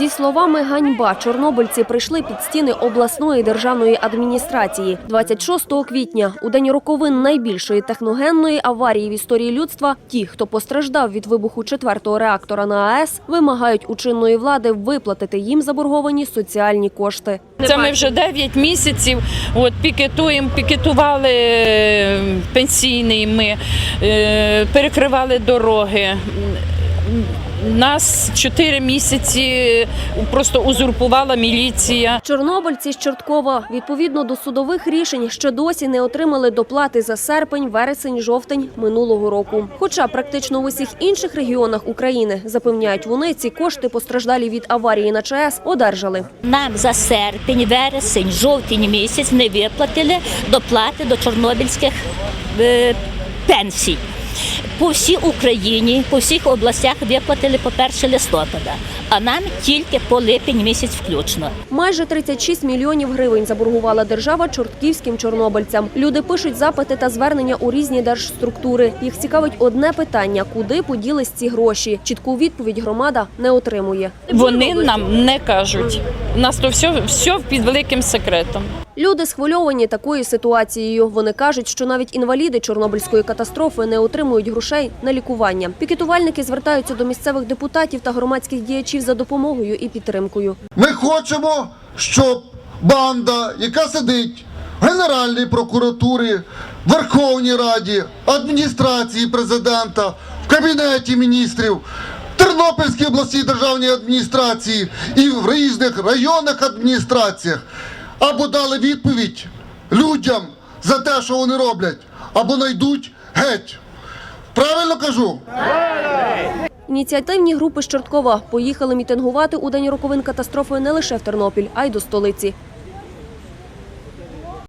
Зі словами ганьба чорнобильці прийшли під стіни обласної державної адміністрації 26 квітня, у день роковин найбільшої техногенної аварії в історії людства. Ті, хто постраждав від вибуху четвертого реактора на АЕС, вимагають у чинної влади виплатити їм заборговані соціальні кошти. Це ми вже 9 місяців от, пікетуємо, пікетували е, пенсійний, ми е, перекривали дороги. Нас 4 місяці просто узурпувала міліція. Чорнобильці з Чорткова відповідно до судових рішень ще досі не отримали доплати за серпень, вересень, жовтень минулого року. Хоча практично в усіх інших регіонах України запевняють вони, ці кошти постраждалі від аварії на ЧАЕС одержали. Нам за серпень, вересень, жовтень місяць не виплатили доплати до чорнобильських е, пенсій. По всій Україні, по всіх областях виплатили по 1 листопада, а нам тільки по липень місяць включно. Майже 36 мільйонів гривень заборгувала держава чортківським чорнобильцям. Люди пишуть запити та звернення у різні держструктури. Їх цікавить одне питання: куди поділись ці гроші? Чітку відповідь громада не отримує. Вони нам не кажуть. У нас то все, все під великим секретом. Люди схвильовані такою ситуацією. Вони кажуть, що навіть інваліди Чорнобильської катастрофи не отримують грошей на лікування. Пікетувальники звертаються до місцевих депутатів та громадських діячів за допомогою і підтримкою. Ми хочемо, щоб банда, яка сидить в Генеральній прокуратурі, Верховній Раді, адміністрації президента, в Кабінеті міністрів, Тернопільській обласній державній адміністрації і в різних районних адміністраціях або дали відповідь людям за те, що вони роблять, або найдуть геть. Правильно кажу? Ініціативні групи з Чорткова поїхали мітингувати у день роковин катастрофи не лише в Тернопіль, а й до столиці.